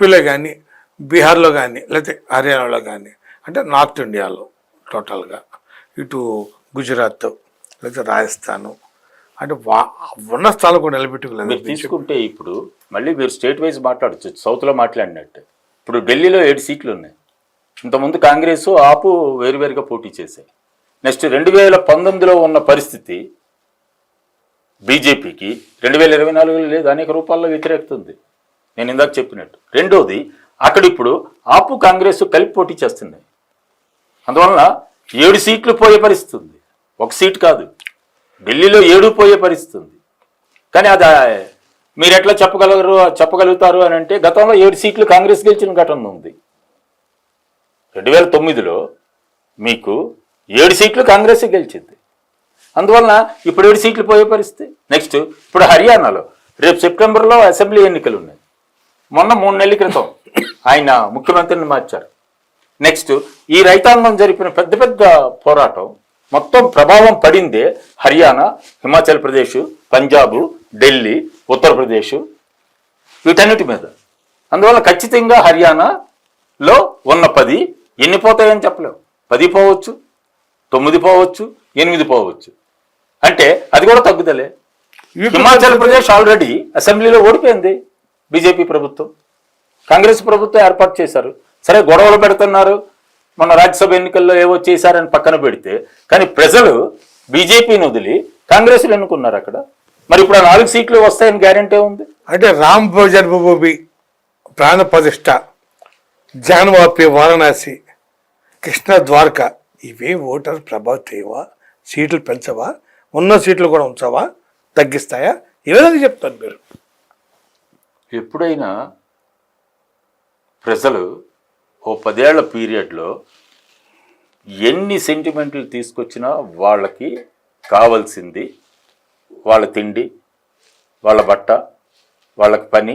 యూపీలో కానీ బీహార్లో కానీ లేకపోతే హర్యానాలో కానీ అంటే నార్త్ ఇండియాలో టోటల్గా. ఇటు గుజరాత్ లేకపోతే రాజస్థాన్ అంటే వా ఉన్న స్థానం కూడా మీరు నిలబెట్టుకోలేదు తీసుకుంటే ఇప్పుడు మళ్ళీ మీరు స్టేట్ వైజ్ మాట్లాడచ్చు సౌత్లో మాట్లాడినట్టు. ఇప్పుడు ఢిల్లీలో ఏడు సీట్లు ఉన్నాయి. ఇంతకుముందు కాంగ్రెస్ ఆపు వేరువేరుగా పోటీ చేశాయి. నెక్స్ట్ రెండు వేల పంతొమ్మిదిలో ఉన్న పరిస్థితి బీజేపీకి రెండు వేల ఇరవై నాలుగులో లేదు అనేక రూపాల్లో వ్యతిరేకత ఉంది. నేను ఇందాక చెప్పినట్టు. రెండోది అక్కడ ఇప్పుడు ఆపు కాంగ్రెస్ కలిపి పోటీ చేస్తున్నాయి అందువలన ఏడు సీట్లు పోయే పరిస్థితి ఉంది ఒక సీట్ కాదు. ఢిల్లీలో ఏడు పోయే పరిస్థితి ఉంది కానీ అది మీరు ఎట్లా చెప్పగలరు చెప్పగలుగుతారు అని అంటే గతంలో ఏడు సీట్లు కాంగ్రెస్ గెలిచిన ఘటన ఉంది. రెండు వేల తొమ్మిదిలో మీకు ఏడు సీట్లు కాంగ్రెస్ గెలిచింది. అందువలన ఇప్పుడు ఏడు సీట్లు పోయే పరిస్థితి. నెక్స్ట్ ఇప్పుడు హర్యానాలో రేపు సెప్టెంబర్లో అసెంబ్లీ ఎన్నికలు ఉన్నాయి. మొన్న మూడు నెలల క్రితం ఆయన ముఖ్యమంత్రిని మార్చారు. నెక్స్ట్ ఈ రైతాంగం జరిపిన పెద్ద పెద్ద పోరాటం మొత్తం ప్రభావం పడిందే హర్యానా హిమాచల్ ప్రదేశ్ పంజాబ్ ఢిల్లీ ఉత్తరప్రదేశ్ వీటన్నిటి మీద. అందువల్ల ఖచ్చితంగా హర్యానాలో ఉన్న పది ఎన్ని పోతాయని చెప్పలేము పది పోవచ్చు తొమ్మిది పోవచ్చు ఎనిమిది పోవచ్చు. అంటే అది కూడా తగ్గుదలే. హిమాచల్ ప్రదేశ్ ఆల్రెడీ అసెంబ్లీలో ఓడిపోయింది. బీజేపీ ప్రభుత్వం కాంగ్రెస్ ప్రభుత్వం ఏర్పాటు చేశారు. సరే గొడవలు పెడుతున్నారు. మన రాజ్యసభ ఎన్నికల్లో ఏవో చేశారని పక్కన పెడితే కానీ ప్రజలు బీజేపీని వదిలి కాంగ్రెస్లు ఎన్నుకున్నారు అక్కడ. మరి ఇప్పుడు ఆ నాలుగు సీట్లు వస్తాయని గ్యారెంటీ ఉంది? అంటే రామ్ జన్మభూమి ప్రాణ ప్రతిష్ట జాన్వాపి వారణాసి కృష్ణ ద్వారక ఇవే ఓటర్ ప్రభావితయ్యవా సీట్లు పెంచవా? ఉన్న సీట్లు కూడా ఉంచవా? తగ్గిస్తాయా? ఏ విధంగా చెప్తారు మీరు? ఎప్పుడైనా ప్రజలు ఓ పదేళ్ళ పీరియడ్లో ఎన్ని సెంటిమెంట్లు తీసుకొచ్చినా వాళ్ళకి కావాల్సింది వాళ్ళ తిండి వాళ్ళ బట్ట వాళ్ళకి పని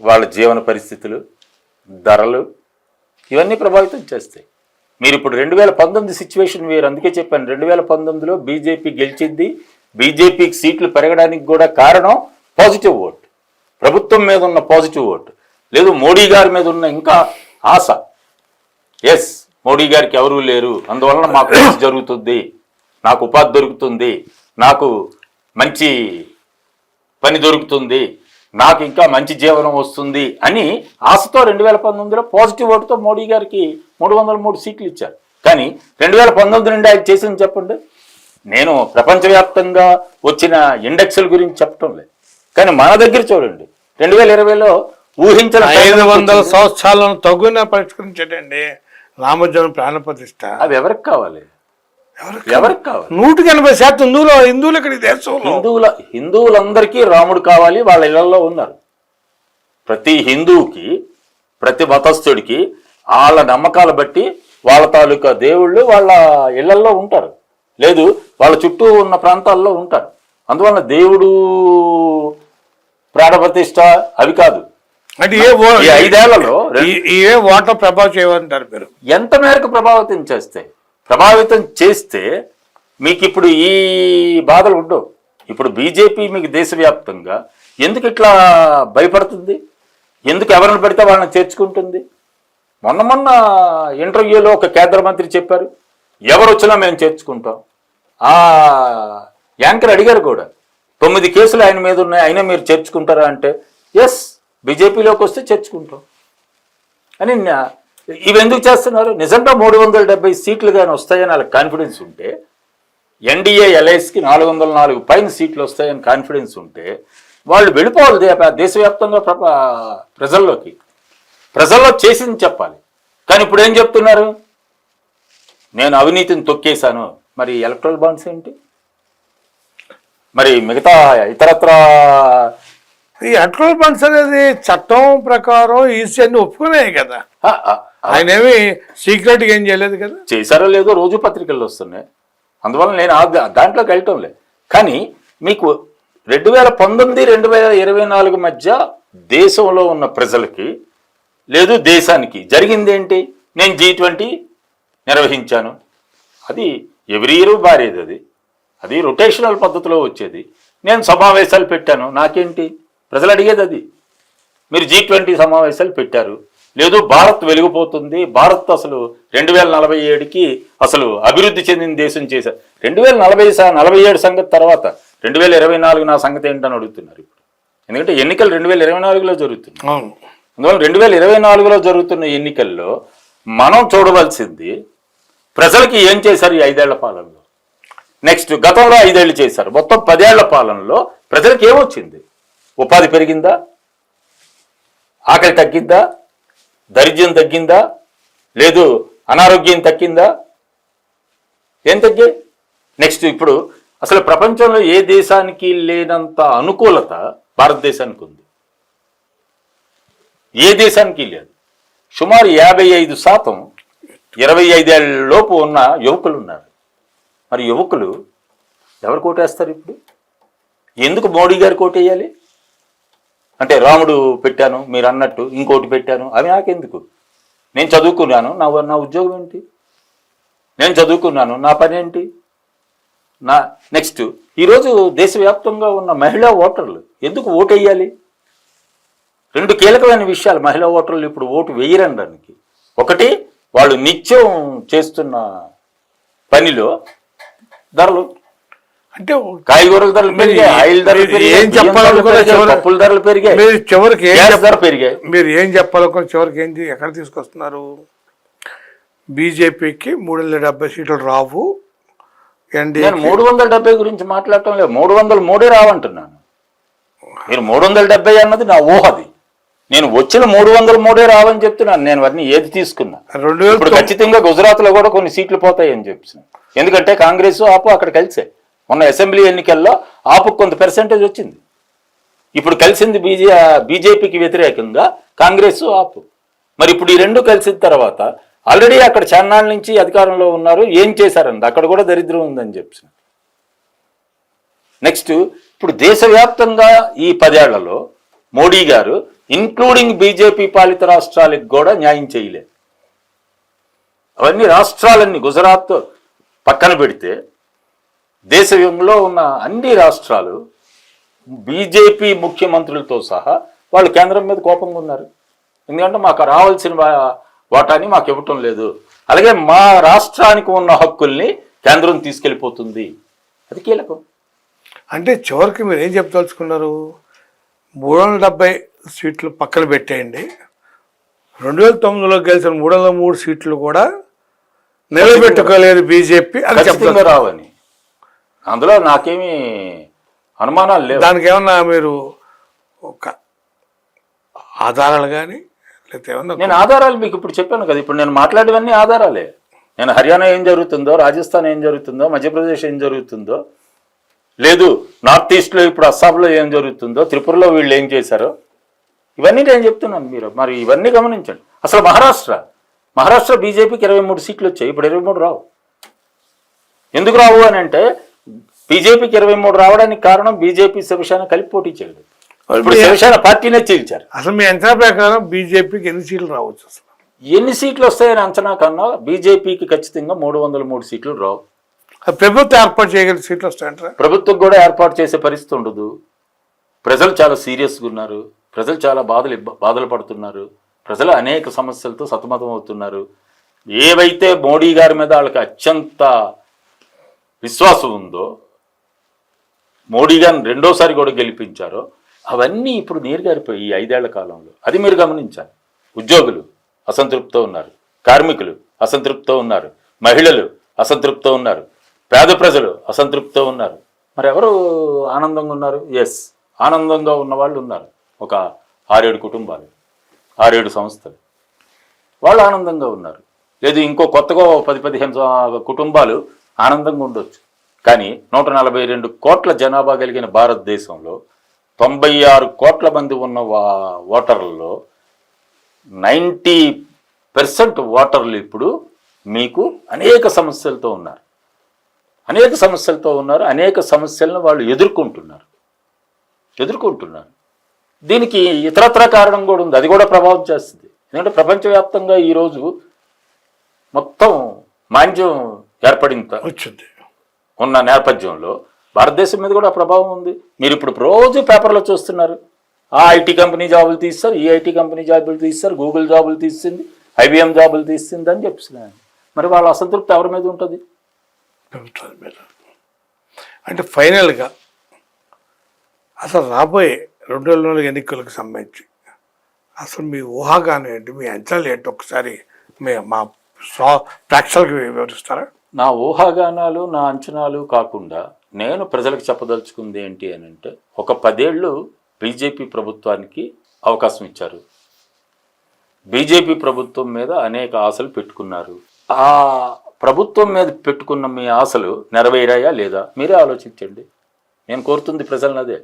వాళ్ళ జీవన పరిస్థితులు ధరలు ఇవన్నీ ప్రభావితం చేస్తాయి. మీరు ఇప్పుడు రెండు వేల పంతొమ్మిది సిచ్యువేషన్ వేరు అందుకే చెప్పాను రెండు వేల పంతొమ్మిదిలో బీజేపీ గెలిచింది బీజేపీకి సీట్లు పెరగడానికి కూడా కారణం పాజిటివ్ ఓట్. ప్రభుత్వం మీద ఉన్న పాజిటివ్ ఓట్ లేదు మోడీ గారి మీద ఉన్న ఇంకా ఆశ. ఎస్ మోడీ గారికి ఎవరూ లేరు. అందువలన మాకు జరుగుతుంది నాకు ఉపాధి దొరుకుతుంది నాకు మంచి పని దొరుకుతుంది నాకు ఇంకా మంచి జీవనం వస్తుంది అని ఆశతో రెండు వేల పంతొమ్మిదిలో పాజిటివ్ ఓటుతో మోడీ గారికి మూడు వందల మూడు సీట్లు ఇచ్చారు. కానీ రెండు వేల పంతొమ్మిది నుండి ఆయన చేసింది చెప్పండి. నేను ప్రపంచవ్యాప్తంగా వచ్చిన ఇండెక్స్ల గురించి చెప్పటం లేదు. కానీ మన దగ్గర చూడండి రెండు వేల ఇరవైలో ఊహించిన ఐదు వందల సంవత్సరాలను తగున పరిష్కరించేటండి రామజన్మ ప్రాణ ప్రతిష్ట అవి ఎవరికి కావాలి? ఎవరికి కావాలి? నూటికి ఎనభై శాతం హిందువులు హిందువులు ఇక్కడ దేశంలో హిందువుల హిందువులందరికీ రాముడు కావాలి వాళ్ళ ఇళ్ళలో ఉన్నారు. ప్రతి హిందువుకి ప్రతి మతస్థుడికి వాళ్ళ నమ్మకాలు బట్టి వాళ్ళ తాలూకా దేవుళ్ళు వాళ్ళ ఇళ్ళలో ఉంటారు. లేదు వాళ్ళ చుట్టూ ఉన్న ప్రాంతాల్లో ఉంటారు. అందువల్ల దేవుడు ప్రాణప్రతిష్ఠ అవి కాదు. అంటే ఏ ఐదేళ్ళలో ఏ ఓటర్ ప్రభావం చేయమంటారు మీరు? ఎంత మేరకు ప్రభావితం చేస్తాయి ప్రభావితం చేస్తే మీకు ఇప్పుడు ఈ బాధలు ఉండవు. ఇప్పుడు బీజేపీ మీకు దేశవ్యాప్తంగా ఎందుకు ఇట్లా భయపడుతుంది? ఎందుకు ఎవరిని పెడితే వాళ్ళని చేర్చుకుంటుంది? మొన్న మొన్న ఇంటర్వ్యూలో ఒక కేంద్ర మంత్రి చెప్పారు ఎవరు వచ్చినా మేము చేర్చుకుంటాం. ఆ యాంకర్ అడిగారు కూడా తొమ్మిది కేసులు ఆయన మీద ఉన్నాయి అయినా మీరు చేర్చుకుంటారా అంటే ఎస్ బీజేపీలోకి వస్తే చేర్చుకుంటాం. అని ఇవి ఎందుకు చేస్తున్నారు? నిజంగా మూడు వందల డెబ్బై సీట్లు కానీ వస్తాయని వాళ్ళకి కాన్ఫిడెన్స్ ఉంటే ఎన్డీఏ ఎల్ఐస్కి నాలుగు వందల నాలుగు పైన సీట్లు వస్తాయని కాన్ఫిడెన్స్ ఉంటే వాళ్ళు వెళ్ళిపోవాలి దేశవ్యాప్తంగా ప్రప- ప్రజల్లోకి. ప్రజల్లో చేసింది చెప్పాలి. కానీ ఇప్పుడు ఏం చెప్తున్నారు? నేను అవినీతిని తొక్కేశాను. మరి ఎలక్ట్రల్ బాండ్స్ ఏంటి? మరి మిగతా ఇతరత్ర ఈ అట్రోల్ బండ్స్ అనేది చట్టం ప్రకారం ఈసీ అన్ని ఒప్పుకున్నాయి కదా. ఆయన ఏమి సీక్రెట్గా ఏం చేయలేదు కదా? చేశారో లేదో రోజు పత్రికల్లో వస్తున్నాయి. అందువల్ల నేను దాంట్లోకి వెళ్ళటం లేదు కానీ మీకు రెండు వేల పంతొమ్మిది రెండు వేల ఇరవై నాలుగు మధ్య దేశంలో ఉన్న ప్రజలకి లేదు దేశానికి జరిగింది ఏంటి నేను జీ ట్వంటీ నిర్వహించాను. అది ఎవ్రీ ఇయర్ బారేది అది? అది రొటేషనల్ పద్ధతిలో వచ్చేది. నేను సమావేశాలు పెట్టాను. నాకేంటి? ప్రజలు అడిగేది అది. మీరు జీ ట్వంటీ సమావేశాలు పెట్టారు. లేదు భారత్ వెలిగిపోతుంది. భారత్ అసలు రెండు వేల నలభై ఏడుకి అసలు అభివృద్ధి చెందిన దేశం చేశారు. రెండు వేల నలభై నలభై ఏడు సంగతి తర్వాత రెండు వేల ఇరవై నాలుగు నా సంగతి ఏంటని అడుగుతున్నారు ఇప్పుడు. ఎందుకంటే ఎన్నికలు రెండు వేల ఇరవై నాలుగులో జరుగుతుంది అవును. అందువల్ల రెండు వేల ఇరవై నాలుగులో జరుగుతున్న ఎన్నికల్లో మనం చూడవలసింది ప్రజలకి ఏం చేశారు ఈ ఐదేళ్ళ పాలనలో? నెక్స్ట్ గతంలో ఐదేళ్ళు చేశారు. మొత్తం పదేళ్ళ పాలనలో ప్రజలకు ఏమొచ్చింది? ఉపాధి పెరిగిందా? ఆకలి తగ్గిందా? దరిద్రం తగ్గిందా? లేదు అనారోగ్యం తగ్గిందా? ఏం తగ్గాయి? నెక్స్ట్ ఇప్పుడు అసలు ప్రపంచంలో ఏ దేశానికి లేనంత అనుకూలత భారతదేశానికి ఉంది. ఏ దేశానికి లేదు. సుమారు యాభై ఐదు శాతం ఇరవై ఐదేళ్ళ లోపు ఉన్న యువకులు ఉన్నారు. మరి యువకులు ఎవరు కోటేస్తారు ఇప్పుడు? ఎందుకు మోడీ గారు కోటేయాలి? అంటే రాముడు పెట్టాను మీరు అన్నట్టు ఇంకోటి పెట్టాను అవి నాకెందుకు? నేను చదువుకున్నాను నా నా ఉద్యోగం ఏంటి? నేను చదువుకున్నాను నా పని ఏంటి? నా నెక్స్ట్ ఈరోజు దేశవ్యాప్తంగా ఉన్న మహిళా ఓటర్లు ఎందుకు ఓటు వేయాలి రెండు కీలకమైన విషయాలు మహిళా ఓటర్లు ఇప్పుడు ఓటు వేయరనడానికి ఒకటి వాళ్ళు నిత్యం చేస్తున్న పనిలో ధరలు. అంటే కాయగూరల ధరలు పెరిగాయి ఆయిల్ ధరలు పెరిగాయి ఏం బియ్యం ధరలు పెరిగాయి, చివరి- పప్పుల ధరలు పెరిగాయి. మీరు చివరికి ఏం ధర పెరిగాయి. మీరు ఏం చెప్పాలనుకున్న చివరికి ఏంటి ఎక్కడ తీసుకొస్తున్నారు? బీజేపీకి మూడు వందల డెబ్బై సీట్లు రావు. నేను మూడు వందల డెబ్బై గురించి మాట్లాడటం లేదు. మూడు వందల మూడే రావంటున్నాను. మీరు మూడు వందల డెబ్బై అన్నది నా ఊహది నేను వచ్చిన మూడు వందల మూడే రావని చెప్తున్నాను. నేను వాటిని ఏది తీసుకున్నా? రెండు వేల ఇప్పుడు ఖచ్చితంగా గుజరాత్లో కూడా కొన్ని సీట్లు పోతాయి అని చెప్పి ఎందుకంటే కాంగ్రెస్ ఆపు అక్కడ కలిసే. మొన్న అసెంబ్లీ ఎన్నికల్లో ఆపు కొంత పెర్సెంటేజ్ వచ్చింది. ఇప్పుడు కలిసింది బీజే బీజేపీకి వ్యతిరేకంగా కాంగ్రెస్ ఆపు. మరి ఇప్పుడు ఈ రెండు కలిసిన తర్వాత ఆల్రెడీ అక్కడ చాన్నాళ్ళ నుంచి అధికారంలో ఉన్నారు ఏం చేశారండి? అక్కడ కూడా దరిద్రం ఉందని చెప్పి నెక్స్ట్ ఇప్పుడు దేశవ్యాప్తంగా ఈ పదేళ్ళలో మోడీ గారు ఇంక్లూడింగ్ బీజేపీ పాలిత రాష్ట్రాలకు కూడా న్యాయం చేయలేదు. అవన్నీ రాష్ట్రాలన్నీ గుజరాత్ పక్కన పెడితే దేశంలో ఉన్న అన్ని రాష్ట్రాలు బీజేపీ ముఖ్యమంత్రులతో సహా వాళ్ళు కేంద్రం మీద కోపంగా ఉన్నారు. ఎందుకంటే మాకు రావాల్సిన వా- వాటాని మాకు ఇవ్వటం లేదు. అలాగే మా రాష్ట్రానికి ఉన్న హక్కుల్ని కేంద్రం తీసుకెళ్ళిపోతుంది. అది కీలకం. అంటే చివరికి మీరు ఏం చెప్పదలుచుకున్నారు? మూడు వందల డెబ్బై సీట్లు పక్కన పెట్టేయండి. రెండు వేల తొమ్మిదిలో గెలిచిన మూడు వందల మూడు సీట్లు కూడా నిలబెట్టుకోలేదు బీజేపీ అని ఖచ్చితంగా రావని. అందులో నాకేమీ అనుమానాలు లేవు. దానికి ఏమన్నా మీరు ఒక ఆధారాలు కానీ లేకపోతే ఏమన్నా నేను ఆధారాలు మీకు ఇప్పుడు చెప్పాను కదా ఇప్పుడు నేను మాట్లాడేవన్నీ ఆధారాలే. నేను హర్యానా ఏం జరుగుతుందో రాజస్థాన్ ఏం జరుగుతుందో మధ్యప్రదేశ్ ఏం జరుగుతుందో లేదు నార్త్ ఈస్ట్లో ఇప్పుడు అస్సాంలో ఏం జరుగుతుందో త్రిపురలో వీళ్ళు ఏం చేశారో ఇవన్నీ నేను చెప్తున్నాను మీరు. మరి ఇవన్నీ గమనించండి. అసలు మహారాష్ట్ర మహారాష్ట్ర బీజేపీకి ఇరవై మూడు సీట్లు వచ్చాయి. ఇప్పుడు ఇరవై మూడు రావు. ఎందుకు రావు అని అంటే బీజేపీకి ఇరవై మూడు రావడానికి కారణం బీజేపీ శివసేన కలిపి పోటీ చేయలేదు. ఇప్పుడు శివసేన పార్టీనే చేయించారు. అసలు మీ అంచనా ప్రకారం బీజేపీకి ఎన్ని సీట్లు రావచ్చు అసలు? ఎన్ని సీట్లు వస్తాయని అంచనా కన్నా బీజేపీకి ఖచ్చితంగా మూడు వందల మూడు సీట్లు రావు. ప్రభుత్వం ఏర్పాటు చేయగలిగే సీట్లు వస్తాయంటారా? ప్రభుత్వం కూడా ఏర్పాటు చేసే పరిస్థితి ఉండదు. ప్రజలు చాలా సీరియస్గా ఉన్నారు. ప్రజలు చాలా బాధలు బాధలు పడుతున్నారు. ప్రజలు అనేక సమస్యలతో సతమతం అవుతున్నారు ఏవైతే మోడీ గారి మీద వాళ్ళకి అత్యంత విశ్వాసం ఉందో మోడీ గారిని రెండోసారి కూడా గెలిపించారో అవన్నీ ఇప్పుడు నీరుగారిపోయి ఈ ఐదేళ్ళ కాలంలో. అది మీరు గమనించాలి. ఉద్యోగులు అసంతృప్తితో ఉన్నారు. కార్మికులు అసంతృప్తితో ఉన్నారు. మహిళలు అసంతృప్తితో ఉన్నారు. పేద ప్రజలు అసంతృప్తితో ఉన్నారు. మరి ఎవరు ఆనందంగా ఉన్నారు? ఎస్ ఆనందంగా ఉన్న వాళ్ళు ఉన్నారు. ఒక ఆరేడు కుటుంబాలు. ఆరేడు సంస్థలు. వాళ్ళు ఆనందంగా ఉన్నారు. లేదు ఇంకో కొత్తగా పది పదిహేను కుటుంబాలు ఆనందంగా ఉండొచ్చు. కానీ నూట నలభై రెండు కోట్ల జనాభా కలిగిన భారతదేశంలో తొంభై ఆరు కోట్ల మంది ఉన్న ఓటర్లలో నైంటీ పర్సెంట్ ఓటర్లు ఇప్పుడు మీకు అనేక సమస్యలతో ఉన్నారు. అనేక సమస్యలతో ఉన్నారు. అనేక సమస్యలను వాళ్ళు ఎదుర్కొంటున్నారు. ఎదుర్కొంటున్నారు. దీనికి ఇతరత్ర కారణం కూడా ఉంది. అది కూడా ప్రభావం చేస్తుంది. ఎందుకంటే ప్రపంచవ్యాప్తంగా ఈరోజు మొత్తం మాంద్యం వచ్చింది. ఉన్న నేపథ్యంలో భారతదేశం మీద కూడా ప్రభావం ఉంది. మీరు ఇప్పుడు రోజు పేపర్లో చూస్తున్నారు. ఆ ఐటీ కంపెనీ జాబులు తీస్తారు ఈ ఐటీ కంపెనీ జాబులు తీస్తారు గూగుల్ జాబులు తీస్తుంది ఐబిఎం జాబులు తీస్తుంది అని చెప్తున్నాను మరి వాళ్ళ అసంతృప్తి ఎవరి మీద ఉంటుంది? ప్రభుత్వాల మీద. అంటే ఫైనల్గా అసలు రాబోయే రెండు వేల నాలుగు ఎన్నికలకు సంబంధించి. అసలు మీ ఊహాగానం ఏంటి? మీ అంచనాలు ఏంటి? ఒకసారి మీ మా స్వా ప్రేక్షకులకు వివరిస్తారా? నా ఊహాగానాలు నా అంచనాలు కాకుండా నేను ప్రజలకు చెప్పదలుచుకుంది ఏంటి అని అంటే ఒక పదేళ్ళు బీజేపీ ప్రభుత్వానికి అవకాశం ఇచ్చారు. బీజేపీ ప్రభుత్వం మీద అనేక ఆశలు పెట్టుకున్నారు. ఆ ప్రభుత్వం మీద పెట్టుకున్న మీ ఆశలు నెరవేరాయా లేదా? మీరే ఆలోచించండి. నేను కోరుతుంది ప్రజలను అదే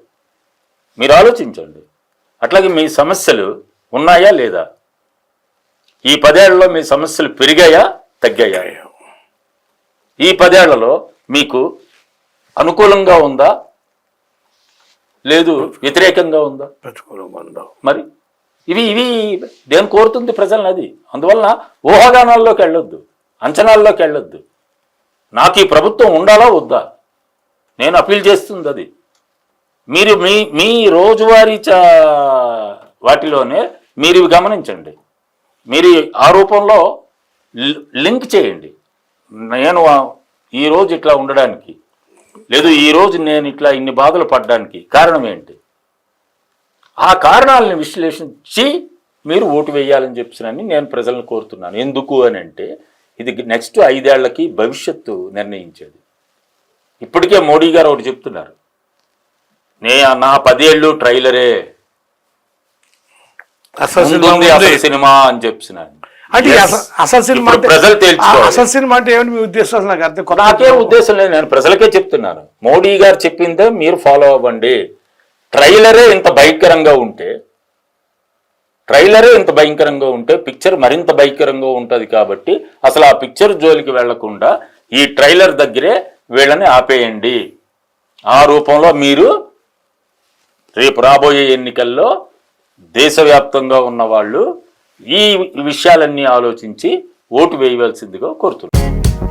మీరు ఆలోచించండి. అట్లాగే మీ సమస్యలు ఉన్నాయా లేదా? ఈ పదేళ్ళలో మీ సమస్యలు పెరిగాయా? తగ్గాయా? ఈ పదేళ్ళలో మీకు అనుకూలంగా ఉందా? లేదు వ్యతిరేకంగా ఉందా? ప్రతికూలంగా ఉందో? మరి ఇవి ఇవి నేను కోరుతుంది ప్రజలను అది? అందువలన ఊహాగానాల్లోకి వెళ్ళొద్దు అంచనాల్లోకి వెళ్ళొద్దు. నాకు ఈ ప్రభుత్వం ఉండాలా వద్దా? నేను అప్పీల్ చేస్తుంది అది. మీరు మీ మీ రోజువారీ చా వాటిలోనే మీరు ఇవి గమనించండి. మీరు ఆ రూపంలో లింక్ చేయండి. నేను ఈరోజు ఈ రోజు ఇట్లా ఉండడానికి లేదు ఈ రోజు నేను ఇట్లా ఇన్ని బాధలు పడడానికి కారణం ఏంటి? ఆ కారణాలను విశ్లేషించి మీరు ఓటు వేయాలని చెప్పినని నేను ప్రజలను కోరుతున్నాను. ఎందుకు అని అంటే ఇది నెక్స్ట్ ఐదేళ్ళకి భవిష్యత్తు నిర్ణయించేది. ఇప్పటికే మోడీ గారు ఒకటి చెప్తున్నారు. నే నా పదేళ్ళు ట్రైలరే. అసలు సినిమా అని చెప్తున్నాను అంటే అసలు సినిమా ప్రజలు ఆ తేల్చుకోవాలి. అసలు సినిమా అంటే ఏమిటి మీ ఉద్దేశం నాకు అర్థం నాకేం ఉద్దేశం లేదు నేను ప్రజలకే చెప్తున్నాను. మోడీ గారు చెప్పిందే మీరు ఫాలో అవ్వండి. ట్రైలరే ఇంత భయంకరంగా ఉంటే ట్రైలరే ఇంత భయంకరంగా ఉంటే పిక్చర్ మరింత భయంకరంగా ఉంటుంది కాబట్టి అసలు ఆ పిక్చర్ జోలికి వెళ్ళకుండా ఈ ట్రైలర్ దగ్గరే వీళ్ళని ఆపేయండి. ఆ రూపంలో మీరు రేపు రాబోయే ఎన్నికల్లో దేశవ్యాప్తంగా ఉన్న వాళ్ళు ఈ విషయాలన్నీ ఆలోచించి ఓటు వేయవలసిందిగా కోరుతున్నారు